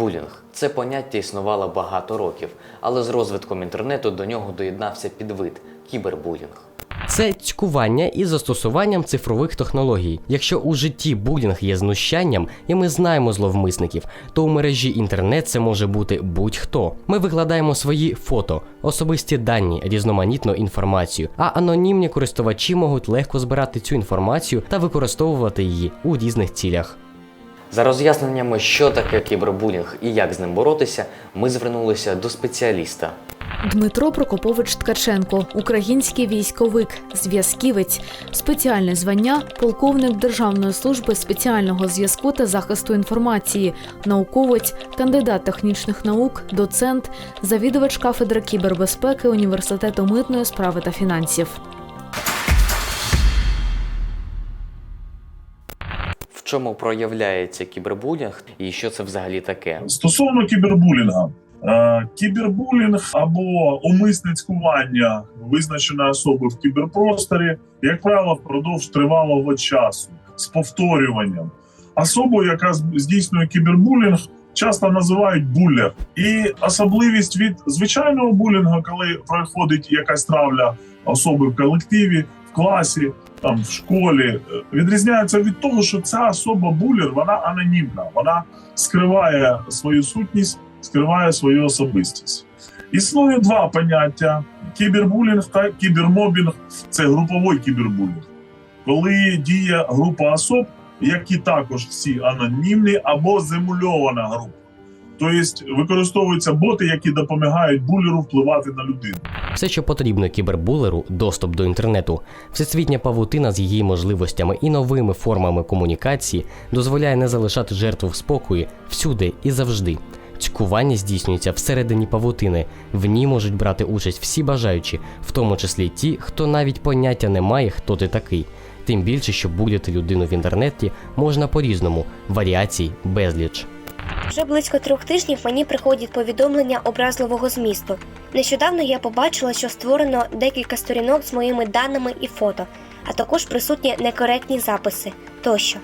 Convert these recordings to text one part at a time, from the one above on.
Кібербулінг це поняття існувало багато років, але з розвитком інтернету до нього доєднався підвид кібербулінг. Це цькування із застосуванням цифрових технологій. Якщо у житті булінг є знущанням, і ми знаємо зловмисників, то у мережі інтернет це може бути будь-хто. Ми викладаємо свої фото, особисті дані, різноманітну інформацію, а анонімні користувачі можуть легко збирати цю інформацію та використовувати її у різних цілях. За роз'ясненнями, що таке кібербулінг і як з ним боротися, ми звернулися до спеціаліста. Дмитро Прокопович Ткаченко, український військовик, зв'язківець, спеціальне звання, полковник Державної служби спеціального зв'язку та захисту інформації, науковець, кандидат технічних наук, доцент, завідувач кафедри кібербезпеки Університету митної справи та фінансів. Чому проявляється кібербулінг і що це взагалі таке? Стосовно кібербулінга, Е, кібербулінг або умисне цькування визначеної особи в кіберпросторі, як правило, впродовж тривалого часу з повторюванням. Особу, яка здійснює кібербулінг, часто називають буллер. І особливість від звичайного булінгу, коли проходить якась травля особи в колективі, в класі, там в школі, е, відрізняється від того, що ця особа буллер, вона анонімна, вона скриває свою сутність, скриває свою особистість. Існує два поняття: кібербулінг та кібермобінг це груповий кібербулінг, коли діє група особ, які також всі анонімні або земульована група. Тобто використовуються боти, які допомагають булеру впливати на людину. Все, що потрібно кібербулеру, доступ до інтернету, всесвітня павутина з її можливостями і новими формами комунікації дозволяє не залишати жертву в спокої всюди і завжди. Цькування здійснюється всередині павутини. В ній можуть брати участь всі бажаючі, в тому числі ті, хто навіть поняття не має, хто ти такий. Тим більше, що будь людину в інтернеті можна по-різному, варіацій безліч. Вже близько трьох тижнів мені приходять повідомлення образливого змісту. Нещодавно я побачила, що створено декілька сторінок з моїми даними і фото, а також присутні некоректні записи тощо.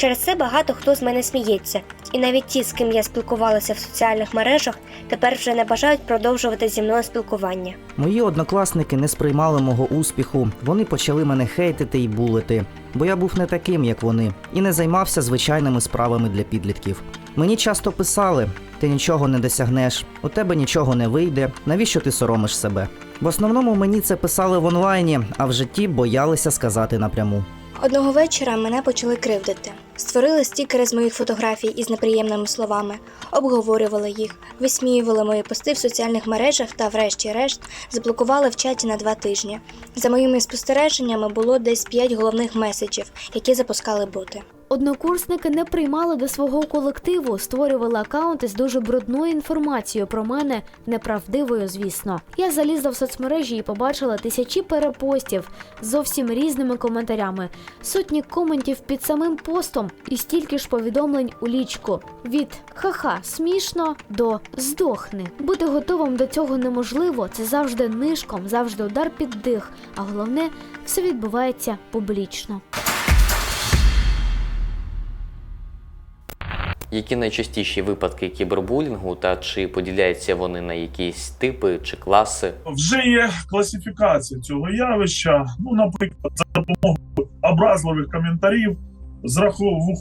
Через це багато хто з мене сміється, і навіть ті, з ким я спілкувалася в соціальних мережах, тепер вже не бажають продовжувати зі мною спілкування. Мої однокласники не сприймали мого успіху. Вони почали мене хейтити і булити, бо я був не таким, як вони, і не займався звичайними справами для підлітків. Мені часто писали: ти нічого не досягнеш, у тебе нічого не вийде. Навіщо ти соромиш себе? В основному мені це писали в онлайні, а в житті боялися сказати напряму. Одного вечора мене почали кривдити. Створили стікери з моїх фотографій із неприємними словами, обговорювали їх, висміювали мої пости в соціальних мережах та, врешті-решт, заблокували в чаті на два тижні. За моїми спостереженнями було десь п'ять головних меседжів, які запускали боти. Однокурсники не приймали до свого колективу, створювали акаунти з дуже брудною інформацією про мене, неправдивою, звісно. Я залізла в соцмережі і побачила тисячі перепостів з зовсім різними коментарями, сотні коментів під самим постом і стільки ж повідомлень у лічку. Від ха-ха, смішно до здохни. Бути готовим до цього неможливо. Це завжди нишком, завжди удар під дих. А головне, все відбувається публічно. Які найчастіші випадки кібербулінгу та чи поділяються вони на якісь типи чи класи? Вже є класифікація цього явища. Ну, наприклад, за допомогою образливих коментарів, з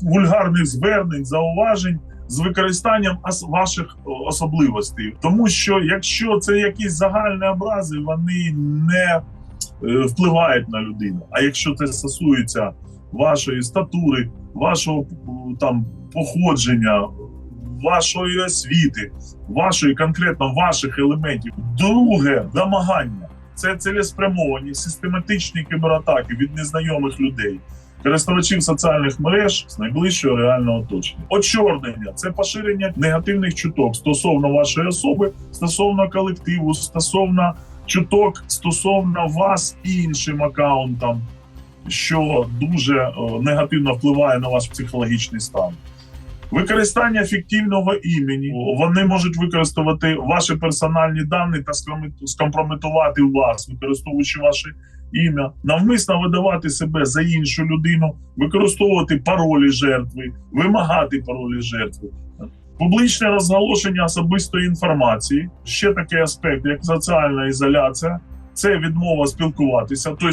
вульгарних звернень, зауважень. З використанням ваших особливостей, тому що якщо це якісь загальні образи, вони не е, впливають на людину. А якщо це стосується вашої статури, вашого там походження, вашої освіти, вашої конкретно ваших елементів. Друге домагання це цілеспрямовані систематичні кібератаки від незнайомих людей. Користувачів соціальних мереж з найближчого реального оточення. Очорнення це поширення негативних чуток стосовно вашої особи, стосовно колективу, стосовно чуток стосовно вас іншим акаунтам, що дуже е, негативно впливає на ваш психологічний стан. Використання фіктивного імені. Вони можуть використовувати ваші персональні дані та скомпрометувати вас, використовуючи ваше ім'я, навмисно видавати себе за іншу людину, використовувати паролі жертви, вимагати паролі жертви. Публічне розголошення особистої інформації, ще такий аспект, як соціальна ізоляція, це відмова спілкуватися. Тобто,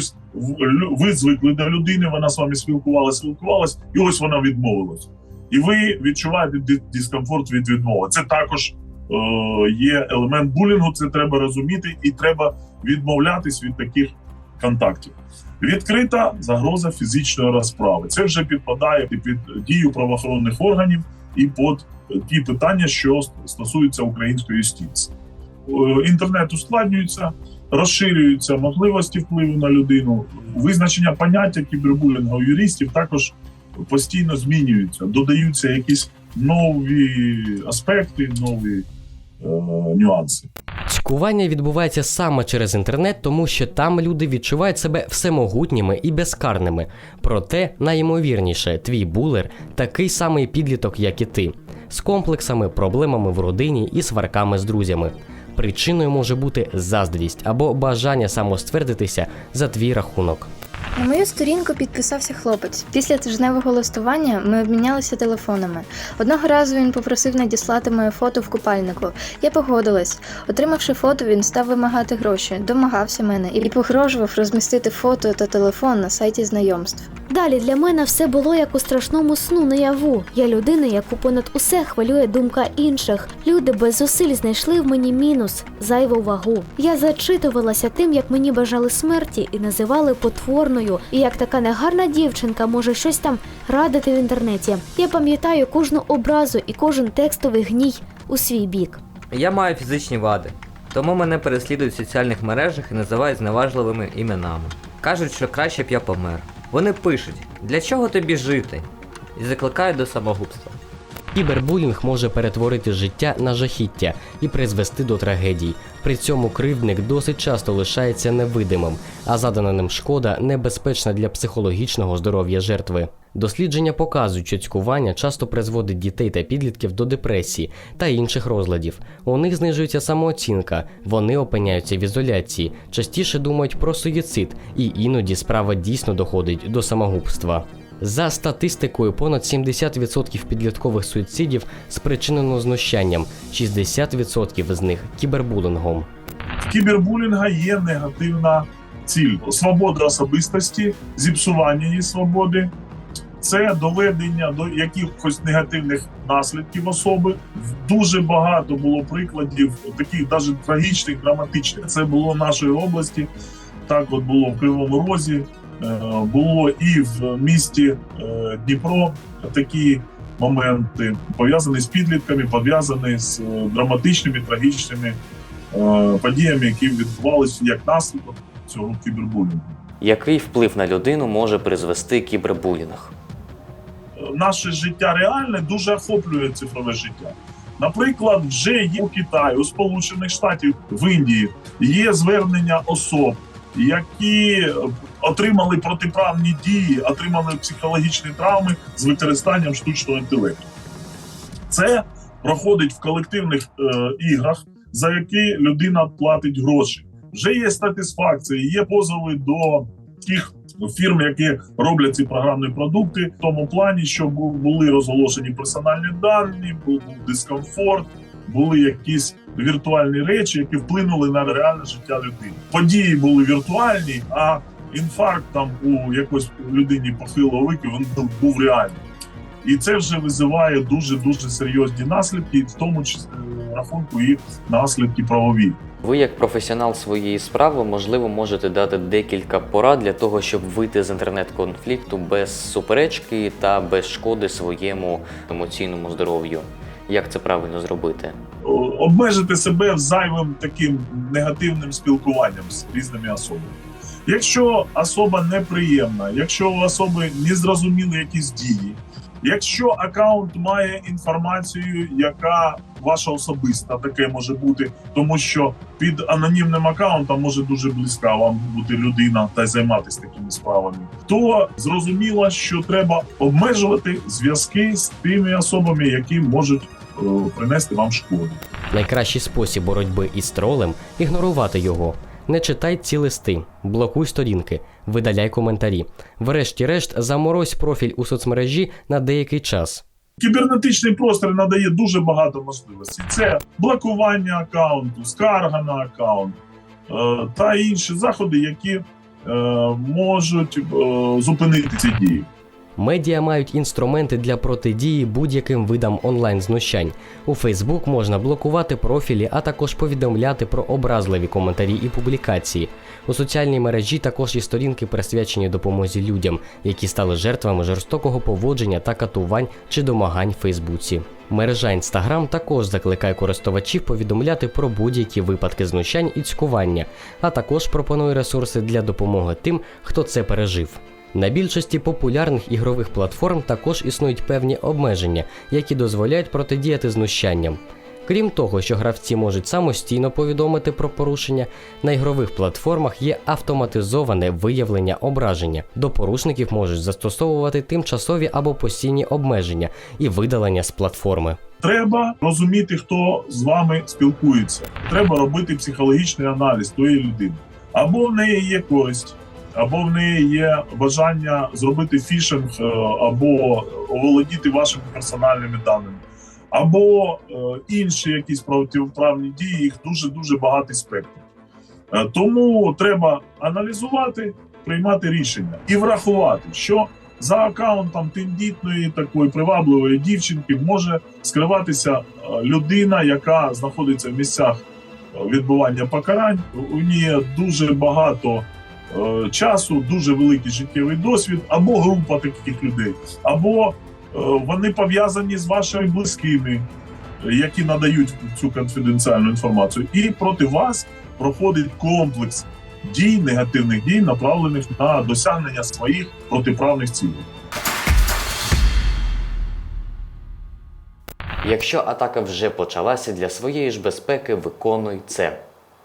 ви звикли до людини, вона з вами спілкувалася, спілкувалась, і ось вона відмовилась. І ви відчуваєте дискомфорт від відмови. Це також е, є елемент булінгу. Це треба розуміти, і треба відмовлятись від таких контактів. Відкрита загроза фізичної розправи. Це вже підпадає під дію правоохоронних органів і під ті питання, що стосуються української юстиції. Е, Інтернет ускладнюється, розширюються можливості впливу на людину. Визначення поняття кібербулінгу юристів також постійно змінюються, додаються якісь нові аспекти, нові е, нюанси. Цькування відбувається саме через інтернет, тому що там люди відчувають себе всемогутніми і безкарними. Проте найімовірніше, твій булер такий самий підліток, як і ти, з комплексами, проблемами в родині і сварками з друзями. Причиною може бути заздрість або бажання самоствердитися за твій рахунок. На мою сторінку підписався хлопець. Після тижневого листування ми обмінялися телефонами. Одного разу він попросив надіслати моє фото в купальнику. Я погодилась. Отримавши фото, він став вимагати гроші, домагався мене і погрожував розмістити фото та телефон на сайті знайомств. Далі для мене все було як у страшному сну наяву. Я людина, яку понад усе хвилює думка інших. Люди без зусиль знайшли в мені мінус, зайву вагу. Я зачитувалася тим, як мені бажали смерті і називали потворною, і як така негарна дівчинка може щось там радити в інтернеті. Я пам'ятаю кожну образу і кожен текстовий гній у свій бік. Я маю фізичні вади, тому мене переслідують в соціальних мережах і називають зневажливими іменами. Кажуть, що краще б я помер. Вони пишуть, для чого тобі жити? І закликають до самогубства. Кібербулінг може перетворити життя на жахіття і призвести до трагедій. При цьому кривдник досить часто лишається невидимим, а задана ним шкода небезпечна для психологічного здоров'я жертви. Дослідження показують, що цькування часто призводить дітей та підлітків до депресії та інших розладів. У них знижується самооцінка, вони опиняються в ізоляції, частіше думають про суїцид, і іноді справа дійсно доходить до самогубства. За статистикою, понад 70% підліткових суїцидів спричинено знущанням, 60% з них кібербулінгом. В кібербулінга є негативна ціль: свобода особистості, зіпсування її свободи. Це доведення до якихось негативних наслідків особи. Дуже багато було прикладів, таких навіть трагічних, драматичних. Це було в нашій області. Так, от було в Кривому Розі, е, було і в місті е, Дніпро такі моменти пов'язані з підлітками, пов'язані з е, драматичними, трагічними подіями, які відбувалися як наслідок цього кібербулінгу. Який вплив на людину може призвести кібербулінг? Наше життя реальне дуже охоплює цифрове життя. Наприклад, вже є у Китаї, у Сполучених Штатів, в Індії є звернення особ, які отримали протиправні дії, отримали психологічні травми з використанням штучного інтелекту. Це проходить в колективних е, іграх, за які людина платить гроші. Вже є статисфакції, є позови до тих фірм, які роблять ці програмні продукти, в тому плані, що бу- були розголошені персональні дані, був дискомфорт, були якісь віртуальні речі, які вплинули на реальне життя людини. Події були віртуальні, а інфаркт там у якось людині похилого віку він був реальний. І це вже визиває дуже дуже серйозні наслідки, в тому числі е, рахунку і наслідки правові. Ви, як професіонал своєї справи, можливо, можете дати декілька порад для того, щоб вийти з інтернет-конфлікту без суперечки та без шкоди своєму емоційному здоров'ю. Як це правильно зробити? Обмежити себе зайвим таким негативним спілкуванням з різними особами. Якщо особа неприємна, якщо у особи не зрозуміли якісь дії, якщо аккаунт має інформацію, яка ваша особиста, таке може бути, тому що під анонімним аккаунтом може дуже близька вам бути людина та займатися такими справами, то зрозуміло, що треба обмежувати зв'язки з тими особами, які можуть е, принести вам шкоду. Найкращий спосіб боротьби із тролем ігнорувати його. Не читай ці листи, блокуй сторінки, видаляй коментарі. Врешті-решт, заморозь профіль у соцмережі на деякий час. Кібернетичний простір надає дуже багато можливостей. Це блокування аккаунту, скарга на аккаунт е, та інші заходи, які е, можуть е, зупинити ці дії. Медіа мають інструменти для протидії будь-яким видам онлайн-знущань. У Facebook можна блокувати профілі, а також повідомляти про образливі коментарі і публікації. У соціальній мережі також є сторінки, присвячені допомозі людям, які стали жертвами жорстокого поводження та катувань чи домагань в Фейсбуці. Мережа Instagram також закликає користувачів повідомляти про будь-які випадки знущань і цькування, а також пропонує ресурси для допомоги тим, хто це пережив. На більшості популярних ігрових платформ також існують певні обмеження, які дозволяють протидіяти знущанням. Крім того, що гравці можуть самостійно повідомити про порушення, на ігрових платформах є автоматизоване виявлення ображення. До порушників можуть застосовувати тимчасові або постійні обмеження і видалення з платформи. Треба розуміти, хто з вами спілкується. Треба робити психологічний аналіз тої людини. Або в неї є користь, або в неї є бажання зробити фішинг, е, або оволодіти вашими персональними даними, або е, інші якісь протиправні дії. Їх дуже дуже багатий спектр. Е, Тому треба аналізувати, приймати рішення і врахувати, що за аккаунтом тендітної такої привабливої дівчинки може скриватися людина, яка знаходиться в місцях відбування покарань. У неї дуже багато часу, дуже великий життєвий досвід, або група таких людей, або е, вони пов'язані з вашими близькими, е, які надають цю конфіденціальну інформацію, і проти вас проходить комплекс дій, негативних дій, направлених на досягнення своїх протиправних цілей. Якщо атака вже почалася, для своєї ж безпеки виконуй це.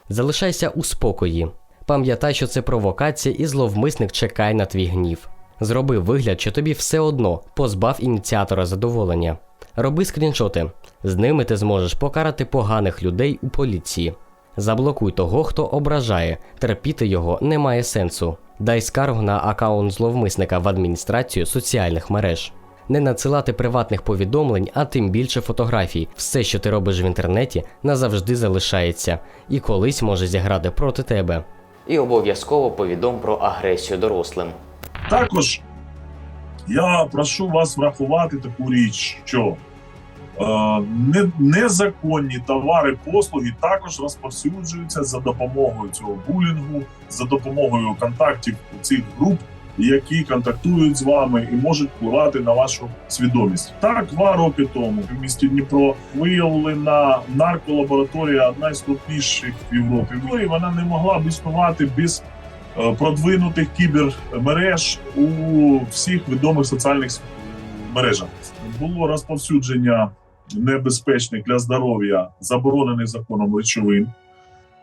Залишайся у спокої. Пам'ятай, що це провокація і зловмисник чекає на твій гнів. Зроби вигляд, що тобі все одно позбав ініціатора задоволення. Роби скріншоти. З ними ти зможеш покарати поганих людей у поліції. Заблокуй того, хто ображає, терпіти його немає сенсу. Дай скаргу на аккаунт зловмисника в адміністрацію соціальних мереж. Не надсилати приватних повідомлень, а тим більше фотографій. Все, що ти робиш в інтернеті, назавжди залишається і колись може зіграти проти тебе. І обов'язково повідом про агресію дорослим. Також я прошу вас врахувати таку річ, що е, не- незаконні товари послуги також розповсюджуються за допомогою цього булінгу, за допомогою контактів цих груп, які контактують з вами і можуть впливати на вашу свідомість. Так, два роки тому в місті Дніпро виявлена нарколабораторія, одна з крупніших в Європі. Ну, і вона не могла б існувати без е, продвинутих кібермереж у всіх відомих соціальних мережах. Було розповсюдження небезпечних для здоров'я заборонених законом речовин.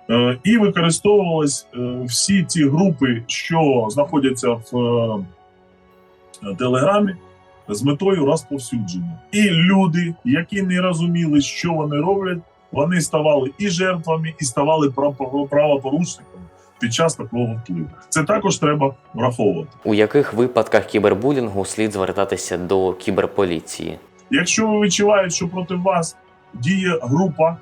Е, І використовувались е, всі ці групи, що знаходяться в е, Телеграмі, з метою розповсюдження. І люди, які не розуміли, що вони роблять, вони ставали і жертвами, і ставали право- правопорушниками під час такого впливу. Це також треба враховувати. У яких випадках кібербулінгу слід звертатися до кіберполіції? Якщо ви відчуваєте, що проти вас діє група,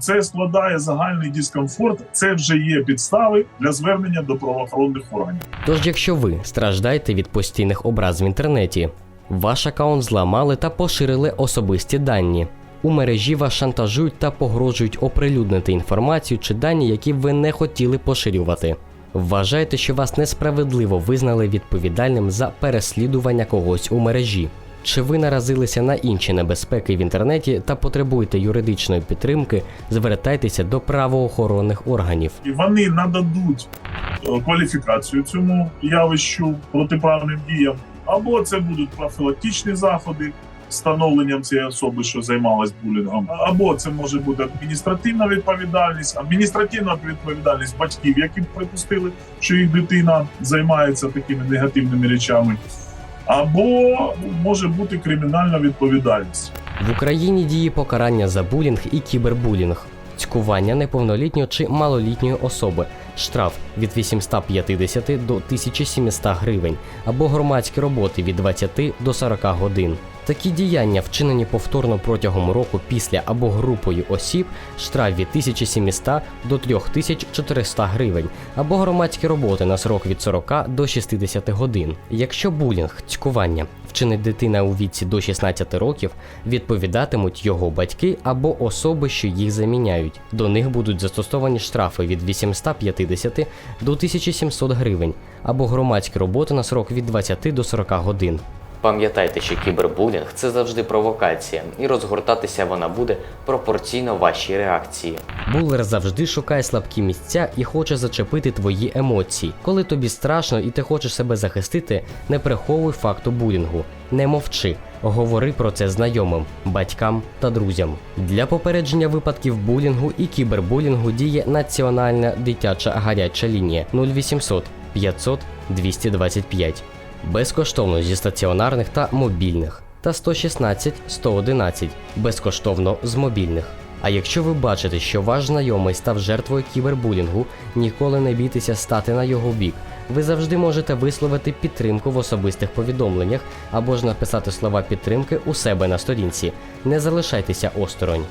це складає загальний дискомфорт. Це вже є підстави для звернення до правоохоронних органів. Тож, якщо ви страждаєте від постійних образ в інтернеті, ваш аккаунт зламали та поширили особисті дані. У мережі вас шантажують та погрожують оприлюднити інформацію чи дані, які ви не хотіли поширювати. Вважаєте, що вас несправедливо визнали відповідальним за переслідування когось у мережі. Чи ви наразилися на інші небезпеки в інтернеті та потребуєте юридичної підтримки, звертайтеся до правоохоронних органів. І вони нададуть е, кваліфікацію цьому явищу протиправним діям, або це будуть профілактичні заходи. Встановленням цієї особи, що займалась булінгом, або це може бути адміністративна відповідальність, адміністративна відповідальність батьків, які припустили, що їх дитина займається такими негативними речами, або може бути кримінальна відповідальність. В Україні діє покарання за булінг і кібербулінг, цькування неповнолітньої чи малолітньої особи, штраф від 850 до 1700 гривень або громадські роботи від 20 до 40 годин. Такі діяння, вчинені повторно протягом року після або групою осіб, штраф від 1700 до 3400 гривень, або громадські роботи на срок від 40 до 60 годин. Якщо булінг, цькування вчинить дитина у віці до 16 років, відповідатимуть його батьки або особи, що їх заміняють. До них будуть застосовані штрафи від 850 до 1700 гривень, або громадські роботи на срок від 20 до 40 годин. Пам'ятайте, що кібербулінг це завжди провокація, і розгортатися вона буде пропорційно вашій реакції. Булер завжди шукає слабкі місця і хоче зачепити твої емоції. Коли тобі страшно і ти хочеш себе захистити, не приховуй факту булінгу, не мовчи. Говори про це знайомим, батькам та друзям. Для попередження випадків булінгу і кібербулінгу діє Національна дитяча гаряча лінія 0800 500 225 безкоштовно зі стаціонарних та мобільних, та 116 111 безкоштовно з мобільних. А якщо ви бачите, що ваш знайомий став жертвою кібербулінгу, ніколи не бійтеся стати на його бік. Ви завжди можете висловити підтримку в особистих повідомленнях або ж написати слова підтримки у себе на сторінці. Не залишайтеся осторонь.